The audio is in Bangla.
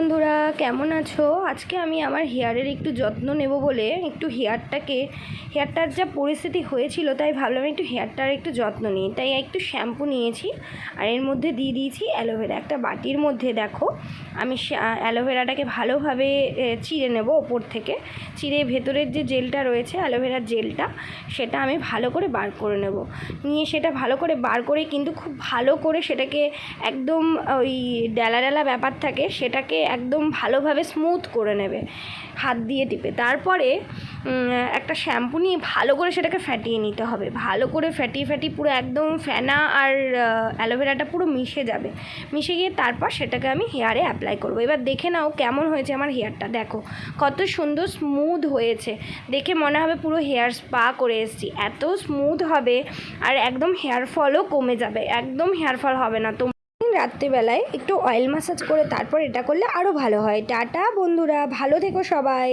বন্ধুরা, কেমন আছো? আজকে আমি আমার হেয়ারের একটু যত্ন নেব বলে একটু হেয়ারটাকে, হেয়ারটার যা পরিস্থিতি হয়েছিল তাই ভাবলাম একটু হেয়ারটার একটু যত্ন নিই। তাই একটু শ্যাম্পু নিয়েছি আর এর মধ্যে দিয়ে দিয়েছি অ্যালোভেরা। একটা বাটির মধ্যে দেখো, আমি অ্যালোভেরাটাকে ভালোভাবে চিড়ে নেব ওপর থেকে। চিড়ে ভেতরের যে জেলটা রয়েছে, অ্যালোভেরার জেলটা, সেটা আমি ভালো করে বার করে নেব। নিয়ে সেটা ভালো করে বার করে কিন্তু খুব ভালো করে সেটাকে একদম ওই ডেলা ডেলা ব্যাপার থাকে, সেটাকে একদম ভালোভাবে স্মুথ করে নেবে, হাত দিয়ে টিপে। তারপরে একটা শ্যাম্পু নিয়ে ভালো করে সেটাকে ফ্যাটিয়ে নিতে হবে। ভালো করে ফ্যাটিয়ে ফ্যাটিয়ে পুরো একদম ফেনা আর অ্যালোভেরাটা পুরো মিশে যাবে। মিশে গিয়ে তারপর সেটাকে আমি হেয়ারে অ্যাপ্লাই করব। এবার দেখে নাও কেমন হয়েছে আমার হেয়ারটা দেখো, কত সুন্দর স্মুথ হয়েছে। দেখে মনে হবে পুরো হেয়ার স্পা করে এসেছি। এত স্মুথ হবে আর একদম হেয়ার ফলও কমে যাবে। একদম হেয়ার ফল হবে না। তো রাত্রিবেলায় একটু অয়েল ম্যাসাজ করে তারপর এটা করলে আরও ভালো হয়। টাটা বন্ধুরা, ভালো থেকো সবাই।